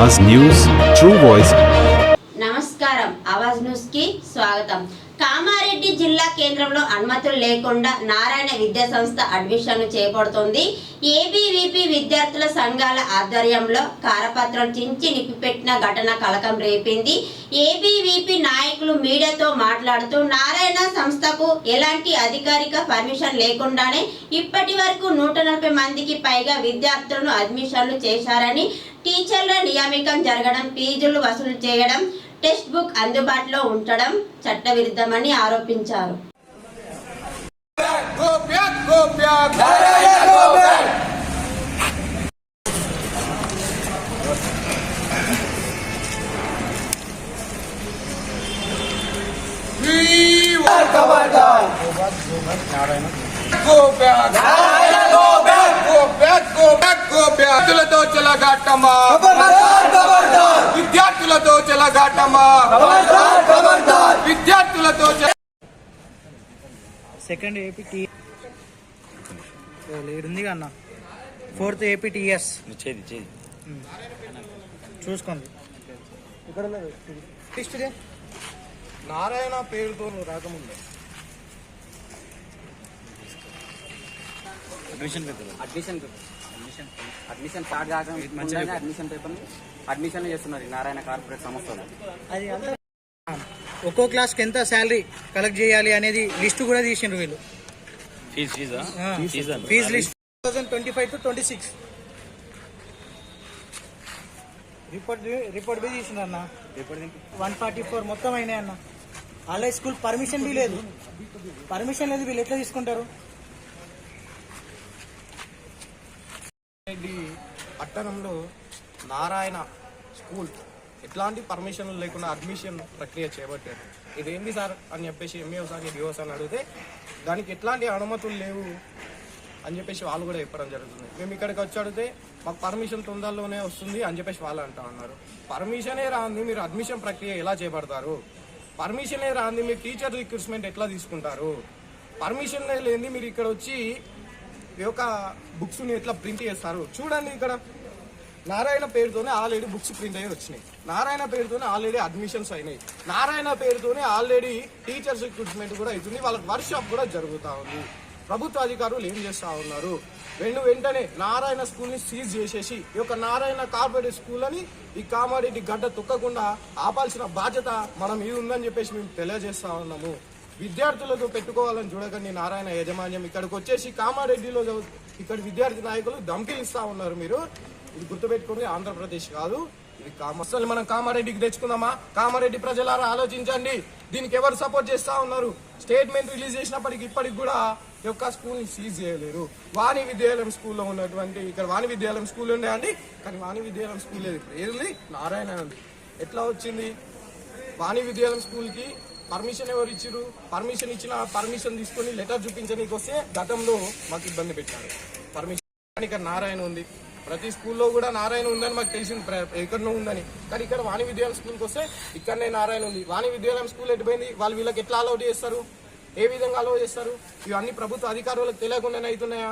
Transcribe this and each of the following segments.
Awaaz news true voice నమస్కారం. ఆవాజ్ న్యూస్కి స్వాగతం. కామారెడ్డి జిల్లా కేంద్రంలో అనుమతులు లేకుండా నారాయణ విద్యా సంస్థ అడ్మిషన్లు చేపడుతోంది. ఏబీవీపీ విద్యార్థుల సంఘాల ఆధ్వర్యంలో కారపత్రం చించి నిప్పిపెట్టిన ఘటన కలకం రేపింది. ఏబీవీపీ నాయకులు మీడియాతో మాట్లాడుతూ నారాయణ సంస్థకు ఎలాంటి అధికారిక పర్మిషన్ లేకుండానే ఇప్పటి వరకు నూట నలభై మందికి పైగా విద్యార్థులను అడ్మిషన్లు చేశారని టీచర్ల నియామకం జరగడం ఫీజులు వసూలు చేయడం టెక్స్ట్ బుక్ అందుబాటులో ఉంచడం చట్టవిరుద్ధమని ఆరోపించారు Go back, go back. Narayana go back We want ఖబర్దార్ go back. Narayana go back Go go back. విద్యార్థులతో చెలగాటమా? విద్యార్థులతో చెలగాటమా? విద్యార్థులతో సెకండ్ ఏపీటీ ఉంది అన్న. ఫోర్త్ ఏపీటీఎస్ చూసుకోండి. ఇక్కడ నారాయణ పేరుతో రాకముందు. అడ్మిషన్ అడ్మిషన్ అడ్మిషన్ స్టార్ట్ కాక ముందుగానే అడ్మిషన్ పేపర్ అడ్మిషన్ చేస్తున్నారు ఈ నారాయణ కార్పొరేట్ సంస్థలు. అది అంతా ఒక్కో క్లాస్కి ఎంత శాలరీ కలెక్ట్ చేయాలి అనేది లిస్ట్ కూడా తీసిండ్రు వీళ్ళు. Fees list two thousand twenty five to twenty six report report B తీసిండ్రు అన్న. వన్ ఫార్టీ ఫోర్ మొత్తం అయినాయి అన్న. ఆల్రెడీ స్కూల్ పర్మిషన్ బి లేదు పర్మిషన్ లేదు వీళ్ళు ఎట్లా తీసుకుంటారు? పట్టణంలో నారాయణ స్కూల్ ఎట్లాంటి పర్మిషన్లు లేకుండా అడ్మిషన్ ప్రక్రియ చేపట్టారు? ఇదేంది సార్ అని చెప్పేసి ఎంఏఓ సార్ డిఓ సార్ అడిగితే దానికి ఎట్లాంటి అనుమతులు లేవు అని చెప్పేసి వాళ్ళు కూడా చెప్పడం జరుగుతుంది. మేము ఇక్కడికి వచ్చి అడిగితే మాకు పర్మిషన్ తొందరలోనే వస్తుంది అని చెప్పేసి వాళ్ళు అంటా ఉన్నారు. పర్మిషనే రాంది మీరు అడ్మిషన్ ప్రక్రియ ఎలా చేపడతారు? పర్మిషనే రాంది మీరు టీచర్ రిక్రూట్మెంట్ ఎట్లా తీసుకుంటారు? పర్మిషన్ లేని మీరు ఇక్కడ వచ్చి ఈ యొక్క బుక్స్ని ఎట్లా ప్రింట్ చేస్తారు? చూడండి ఇక్కడ నారాయణ పేరుతోనే ఆల్రెడీ బుక్స్ ప్రింట్ అయ్యి వచ్చినాయి. నారాయణ పేరుతోనే ఆల్రెడీ అడ్మిషన్స్ అయినాయి. నారాయణ పేరుతోనే ఆల్రెడీ టీచర్స్ రిక్రూట్మెంట్ కూడా అవుతుంది. వాళ్ళకి వర్క్షాప్ కూడా జరుగుతూ ఉంది. ప్రభుత్వ అధికారులు ఏం చేస్తా ఉన్నారు? రెండు వెంటనే నారాయణ స్కూల్ని సీజ్ చేసేసి ఈ యొక్క నారాయణ కార్పొరేట్ స్కూల్ అని ఈ కామారెడ్డి గడ్డ తొక్కకుండా ఆపాల్సిన బాధ్యత మనం ఇది ఉందని చెప్పేసి మేము తెలియజేస్తా ఉన్నాము. విద్యార్థులతో పెట్టుకోవాలని చూడకండి నారాయణ యాజమాన్యం. ఇక్కడికి వచ్చేసి కామారెడ్డిలో ఇక్కడ విద్యార్థి నాయకులు ధమ్కిలిస్తూ ఉన్నారు మీరు. ఇది గుర్తుపెట్టుకోండి ఆంధ్రప్రదేశ్ కాదు ఇది కామ అసలు మనం కామారెడ్డికి తెచ్చుకుందామా? కామారెడ్డి ప్రజలారా ఆలోచించండి. దీనికి ఎవరు సపోర్ట్ చేస్తా ఉన్నారు? స్టేట్మెంట్ రిలీజ్ చేసినప్పటికి ఇప్పటికి కూడా యొక్క స్కూల్ సీజ్ చేయలేరు. వాణి విద్యాలయం స్కూల్లో ఉన్నటువంటి ఇక్కడ వాణి విద్యాలయం స్కూల్ ఉండే అండి. కానీ వాణి విద్యాలయం స్కూల్ లేదు. ఇప్పుడు ఏది నారాయణ ఉంది. ఎట్లా వచ్చింది? వాణి విద్యాలయం స్కూల్కి పర్మిషన్ ఎవరు ఇచ్చారు పర్మిషన్ ఇచ్చిన పర్మిషన్ తీసుకొని లెటర్ చూపించడానికి వస్తే గతంలో మాకు ఇబ్బంది పెట్టారు. పర్మిషన్ ఇక్కడ నారాయణ ఉంది. ప్రతి స్కూల్లో కూడా నారాయణ ఉందని మాకు తెలిసింది. ఎక్కడనో ఉందని. కానీ ఇక్కడ వాణి విద్యాలయం స్కూల్కి వస్తే ఇక్కడనే నారాయణ ఉంది. వాణి విద్యాలయం స్కూల్ ఎటుపోయింది? వాళ్ళు వీళ్ళకి ఎట్లా అలౌట్ చేస్తారు? ఏ విధంగా అలౌ చేస్తారు? ఇవన్నీ ప్రభుత్వ అధికారులకు తెలియకుండానే అవుతున్నాయా?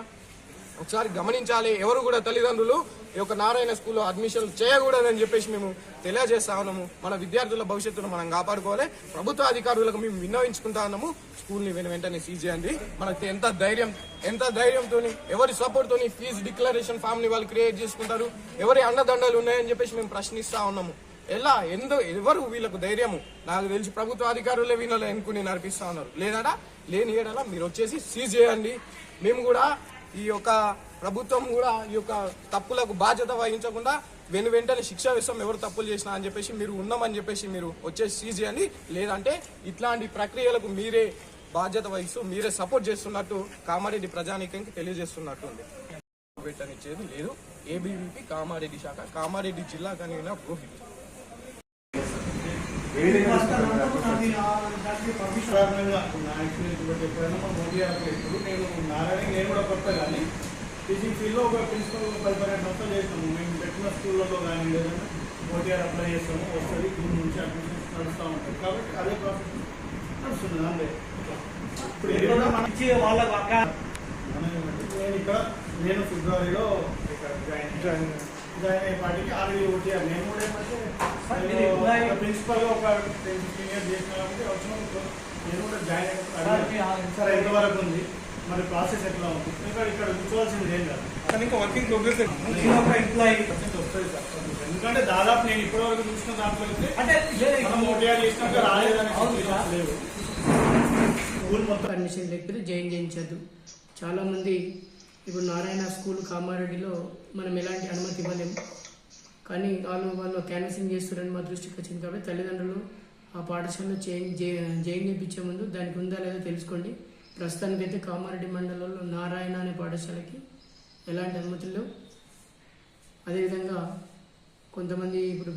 ఒకసారి గమనించాలి. ఎవరు కూడా తల్లిదండ్రులు ఈ యొక్క నారాయణ స్కూల్లో అడ్మిషన్లు చేయకూడదని చెప్పేసి మేము తెలియజేస్తా ఉన్నాము. మన విద్యార్థుల భవిష్యత్తును మనం కాపాడుకోవాలి. ప్రభుత్వ అధికారులకు మేము విన్నవించుకుంటా ఉన్నాము. స్కూల్ని వెను వెంటనే సీజ్ చేయండి. మనకి ఎంత ధైర్యం ఎంత ధైర్యంతో ఎవరి సపోర్ట్తో ఫీజు డిక్లరేషన్ ఫామ్ని వాళ్ళు క్రియేట్ చేసుకుంటారు? ఎవరి అండదండలు ఉన్నాయని చెప్పేసి మేము ప్రశ్నిస్తా ఉన్నాము. ఎలా? ఎందు ఎవరు వీళ్ళకు ధైర్యము? నాకు తెలిసి ప్రభుత్వ అధికారులే వీళ్ళని ఎన్నుకుని నడిపిస్తా ఉన్నారు. లేదట లేని ఏడలా మీరు వచ్చేసి సీజ్ చేయండి. మేము కూడా ఈ యొక్క ప్రభుత్వం కూడా ఈ యొక్క తప్పులకు బాధ్యత వహించకుండా వెను వెంటనే శిక్ష విషయం ఎవరు తప్పులు చేసినా అని చెప్పేసి మీరు ఉన్నామని చెప్పేసి మీరు వచ్చేసి సీజ్ చేయండి లేదంటే ఇట్లాంటి ప్రక్రియలకు మీరే బాధ్యత వహిస్తూ మీరే సపోర్ట్ చేస్తున్నట్టు కామారెడ్డి ప్రజానీకానికి తెలియజేస్తున్నట్టు ఉంది పెట్టనిచ్చేది లేదు. ఏబీవీపీ కామారెడ్డి శాఖ కామారెడ్డి జిల్లా కనిగిన రోహిత్ నేను నారాయణ నేను కూడా కొత్త కానీ టీచింగ్ ఫీల్డ్లో ఒక ప్రిన్సిపల్ పది పన్నెండు సంవత్సరాలు చేస్తాము మేము పెట్టిన స్కూళ్ళలో కానీ లేదన్నా ఓటీఆర్ అప్లై చేస్తాము. వస్తుంది జూన్ నుంచి అడ్మిషన్స్ నడుస్తూ ఉంటాయి కాబట్టి అదే ప్రాసెస్ నడుస్తుంది అంతే. ఇప్పుడు నేను ఇక్కడ నేను ఫిబ్రవరిలో ఇక్కడ జాయిన్ జాయిన్ అయ్యే పాటికి ఆల్రెడీ ఓటీఆర్ నేను కూడా ఏమంటే ప్రిన్సిపల్ ఒక చేసిన కాబట్టి వచ్చినప్పుడు నేను కూడా జాయిన్ సార్ ఎంతవరకు ఉంది? మరి ప్రాసెస్ ఎట్లా ఉంది? ఇంకా ఇక్కడ కూర్చోవాల్సింది ఏం కాదు. కానీ ఇంకా వర్కింగ్ ప్రోగ్రెస్ ఒక ఎంప్లాయీ వస్తుంది సార్. ఎందుకంటే దాదాపు నేను ఇప్పటివరకు చూసిన దాంట్లో అంటే చేసినాక రాలేదనే లేవు. ఊరు మొత్తం పర్మిషన్ లేకపోతే జాయిన్ చేయించద్దు. చాలామంది ఇప్పుడు నారాయణ స్కూల్ కామారెడ్డిలో మనం ఎలాంటి అనుమతి ఇవ్వలేము కానీ వాళ్ళు వాళ్ళు క్యాన్వసింగ్ చేస్తున్నారని మా దృష్టికి వచ్చింది కాబట్టి తల్లిదండ్రులు ఆ పాఠశాలలో చేంజ్ జైన్ చేయించే ముందు దానికి ఉందా లేదో తెలుసుకోండి. ప్రస్తుతానికైతే కామారెడ్డి మండలంలో నారాయణ అనే పాఠశాలకి ఎలాంటి అనుమతులు లేవు. అదేవిధంగా కొంతమంది ఇప్పుడు